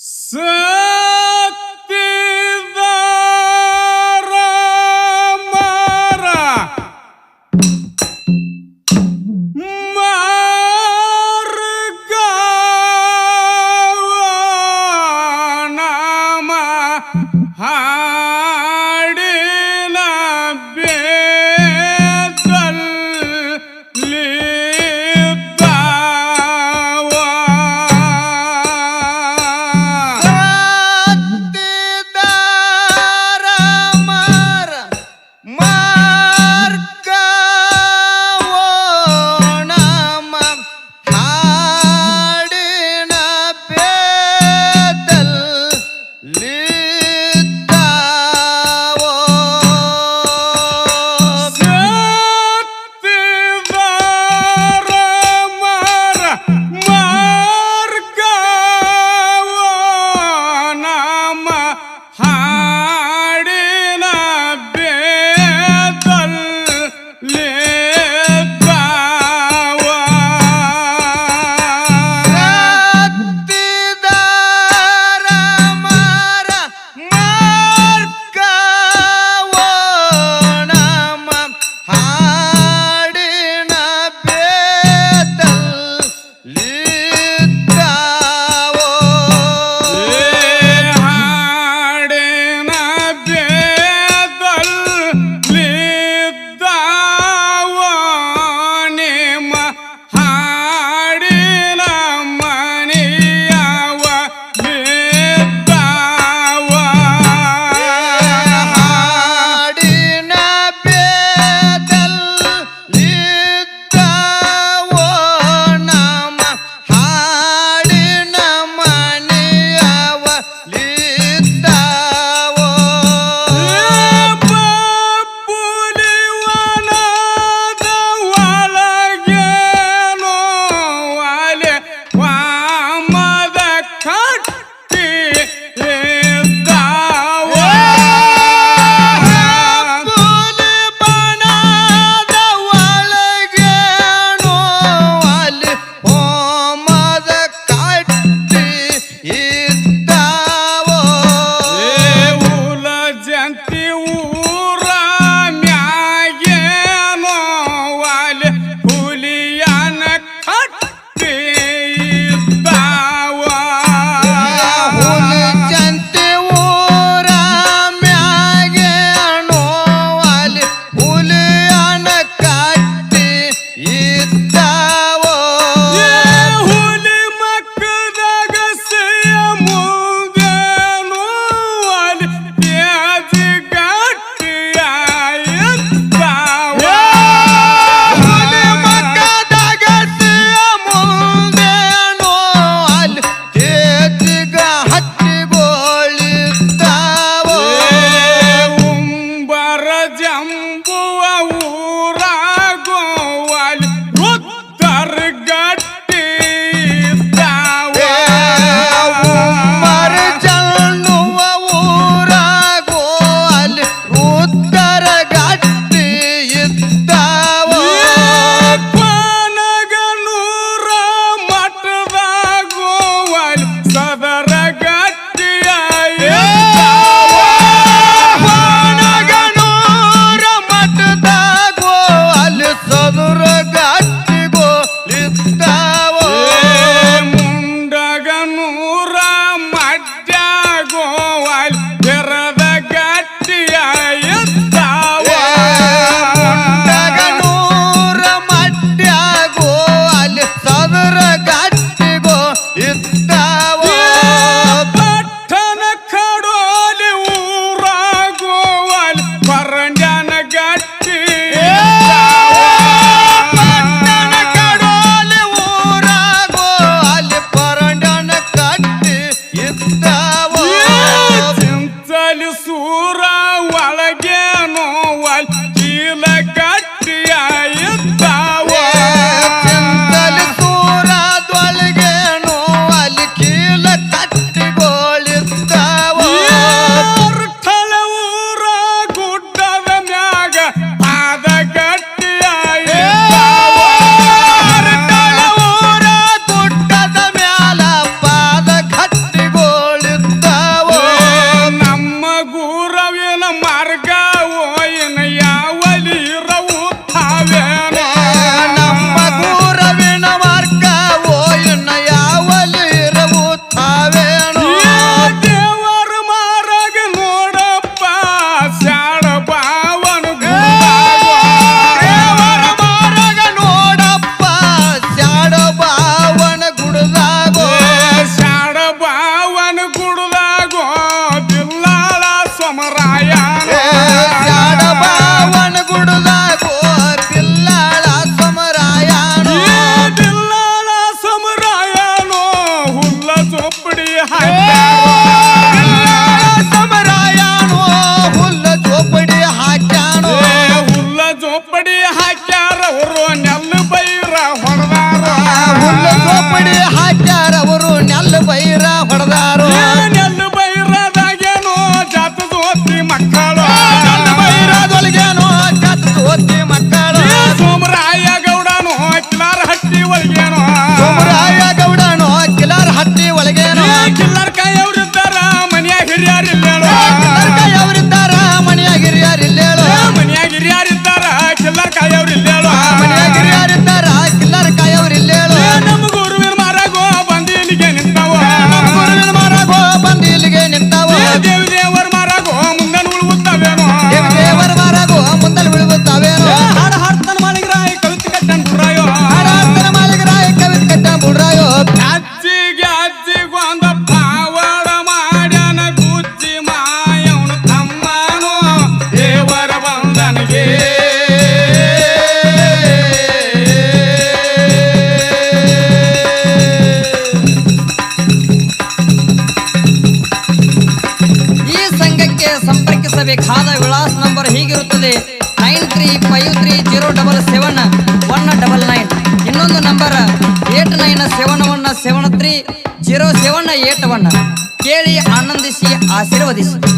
So ಬೇಕಾದ ವಿಳಾಸ number ಹೀಗಿರುತ್ತದೆ. Nine three five three zero double seven, one double nine. ಇನ್ನೊಂದು number eight nine seven one seven three zero seven eight one. ಕೇಳಿ ಆನಂದಿಸಿ, ಆಶೀರ್ವದಿಸಿ.